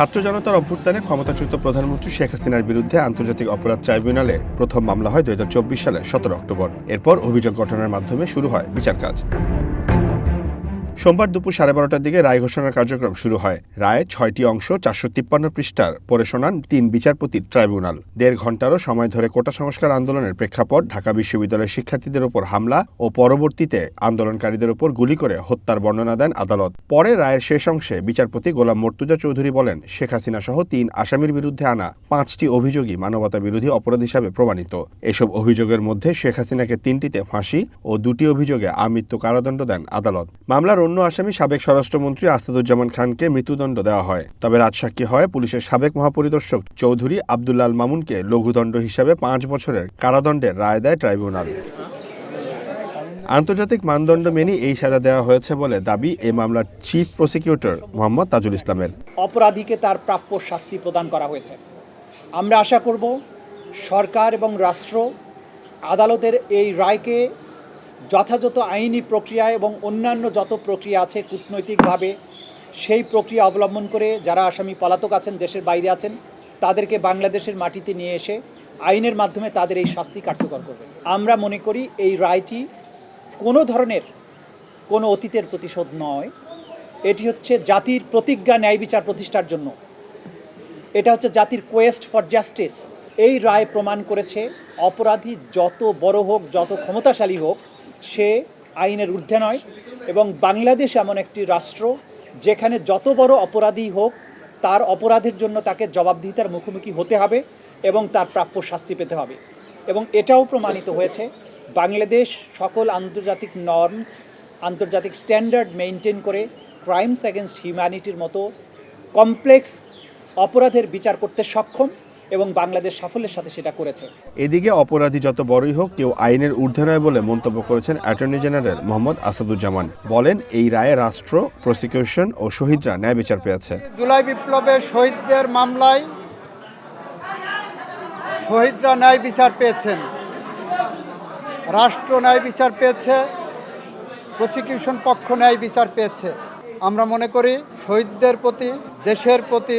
ছাত্র জনতার অভ্যুত্থানে ক্ষমতাচ্যুত প্রধানমন্ত্রী শেখ হাসিনার বিরুদ্ধে আন্তর্জাতিক অপরাধ ট্রাইব্যুনালে প্রথম মামলা হয় দু হাজার চব্বিশ সালের সতেরো অক্টোবর। এরপর অভিযোগ গঠনের মাধ্যমে শুরু হয় বিচার কাজ সোমবার দুপুর সাড়ে বারোটার দিকে রায় ঘোষণার কার্যক্রম শুরু হয়। রায়ে ছয়টি অংশ চারশো তিপ্পান্ন পৃষ্ঠার পড়ে শোনান তিন বিচারপতির ট্রাইব্যুনাল। দেড় ঘন্টারও সময় ধরে কোটা সংস্কার আন্দোলনের প্রেক্ষাপট, ঢাকা বিশ্ববিদ্যালয়ের শিক্ষার্থীদের ওপর হামলা ও পরবর্তীতে আন্দোলনকারীদের ওপর গুলি করে হত্যার বর্ণনা দেন আদালত। পরে রায়ের শেষ অংশে বিচারপতি গোলাম মর্তুজা চৌধুরী বলেন, শেখ হাসিনা সহ তিন আসামির বিরুদ্ধে আনা পাঁচটি অভিযোগই মানবতা বিরোধী অপরাধ হিসাবে প্রমাণিত। এসব অভিযোগের মধ্যে শেখ হাসিনাকে তিনটিতে ফাঁসি ও দুটি অভিযোগে আমৃত্যু কারাদণ্ড দেন আদালত। মামলার অন্য আসামি সাবেক স্বরাষ্ট্রমন্ত্রী আসাদুজ্জামান খানকে মৃত্যুদণ্ড দেওয়া হয়। তবে রাজসাক্ষী হয় পুলিশের সাবেক মহাপরিদর্শক চৌধুরী আবদুল্লাল মামুনকে লঘুদণ্ড হিসাবে পাঁচ বছরের কারাদণ্ডের রায় দেয় ট্রাইব্যুনাল। আন্তর্জাতিক মানদণ্ড মেনে এই সাজা দেওয়া হয়েছে বলে দাবি এ মামলার চিফ প্রসিকিউটর মোহাম্মদ তাজুল ইসলামের। অপরাধীকে তার প্রাপ্য শাস্তি প্রদান করা হয়েছে। আমরা আশা করব সরকার এবং রাষ্ট্র আদালতের এই রায়কে যথাযথ আইনি প্রক্রিয়া এবং অন্যান্য যত প্রক্রিয়া আছে কূটনৈতিকভাবে, সেই প্রক্রিয়া অবলম্বন করে যারা আসামি পলাতক আছেন, দেশের বাইরে আছেন, তাদেরকে বাংলাদেশের মাটিতে নিয়ে এসে আইনের মাধ্যমে তাদের এই শাস্তি কার্যকর করবে। আমরা মনে করি এই রায়টি কোনো ধরনের কোনো অতীতের প্রতিশোধ নয়। এটি হচ্ছে জাতির প্রতিজ্ঞা ন্যায় বিচার প্রতিষ্ঠার জন্য। এটা হচ্ছে জাতির কোয়েস্ট ফর জাস্টিস এই রায় প্রমাণ করেছে অপরাধী যত বড় হোক, যত ক্ষমতাশালী হোক সে আইনের ঊর্ধ্বে নয় এবং বাংলাদেশ এমন একটি রাষ্ট্র যেখানে যত বড় অপরাধী হোক, তার অপরাধের জন্য তাকে জবাবদিহিতার মুখোমুখি হতে হবে এবং তার প্রাপ্য শাস্তি পেতে হবে। এবং এটাও প্রমাণিত হয়েছে, বাংলাদেশ সকল আন্তর্জাতিক নর্মস আন্তর্জাতিক স্ট্যান্ডার্ড মেনটেন করে ক্রাইমস অ্যাগেনস্ট হিউম্যানিটির মতো কমপ্লেক্স অপরাধের বিচার করতে সক্ষম। এবং বাংলাদেশ সাফল্যের সাথে সেটা করেছে। এদিকে অপরাধী যত বড়ই হোক কেউ আইনের ঊর্ধ্বে নয় বলে মন্তব্য করেছেন অ্যাটর্নি জেনারেল মোহাম্মদ আসাদুজ্জামান। বলেন এই রায়ে রাষ্ট্র প্রসিকিউশন ও শহীদরা ন্যায় বিচার পেয়েছে। জুলাই বিপ্লবে শহীদদের মামলায় শহীদরা ন্যায় বিচার পেয়েছেন। রাষ্ট্র ন্যায় বিচার পেয়েছে প্রসিকিউশন পক্ষ ন্যায় বিচার পেয়েছে। আমরা মনে করি শহীদদের প্রতি দেশের প্রতি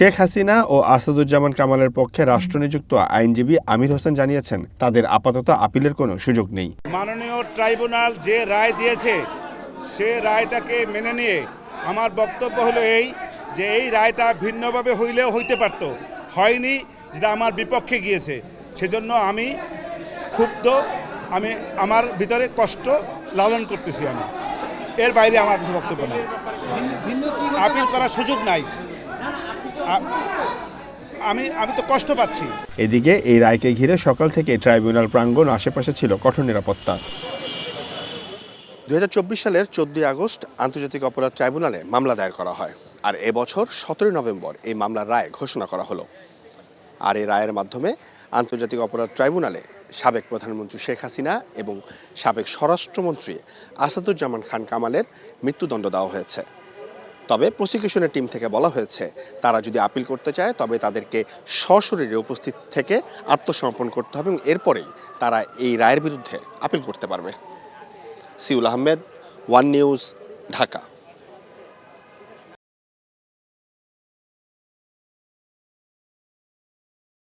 শেখ হাসিনা ও আসাদুজ্জামান কামালের পক্ষে রাষ্ট্রনিযুক্ত আইনজীবী আমির হোসেন জানিয়েছেন তাদের আপাতত আপিলের কোনো সুযোগ নেই। মাননীয় ট্রাইব্যুনাল যে রায় দিয়েছে সে রায়টাকে মেনে নিয়ে আমার বক্তব্য হলো এই যে এই রায়টা ভিন্নভাবে হইলেও হইতে পারত হয়নি যেটা আমার বিপক্ষে গিয়েছে। সেজন্য আমি ক্ষুব্ধ আমি আমার ভিতরে কষ্ট লালন করতেছি আমি। এর বাইরে আমার কিছু বক্তব্য নেই। আপিল করার সুযোগ নাই। আমি আমি তো কষ্ট পাচ্ছি। এদিকে এই রায়কে ঘিরে সকাল থেকে ট্রাইব্যুনাল প্রাঙ্গণ আশেপাশে ছিল কঠোর নিরাপত্তা। দুই হাজার চব্বিশ সালের চোদ্দই আগস্ট আন্তর্জাতিক অপরাধ ট্রাইব্যুনালে মামলা দায়ের করা হয় আর এবছর সতেরোই নভেম্বর এই মামলার রায় ঘোষণা করা হলো। আর এই রায়ের মাধ্যমে আন্তর্জাতিক অপরাধ ট্রাইব্যুনালে সাবেক প্রধানমন্ত্রী শেখ হাসিনা এবং সাবেক স্বরাষ্ট্রমন্ত্রী আসাদুজ্জামান খান কামালের মৃত্যুদণ্ড দেওয়া হয়েছে। তবে প্রসিকিউশনের টিম থেকে বলা হয়েছে, তারা যদি আপিল করতে চায়, তবে তাদেরকে সশরীরে উপস্থিত থেকে আত্মসমর্পণ করতে হবে এবং এরপরেই তারা এই রায়ের বিরুদ্ধে আপিল করতে পারবে। Siul Ahmed, one news, Dhaka.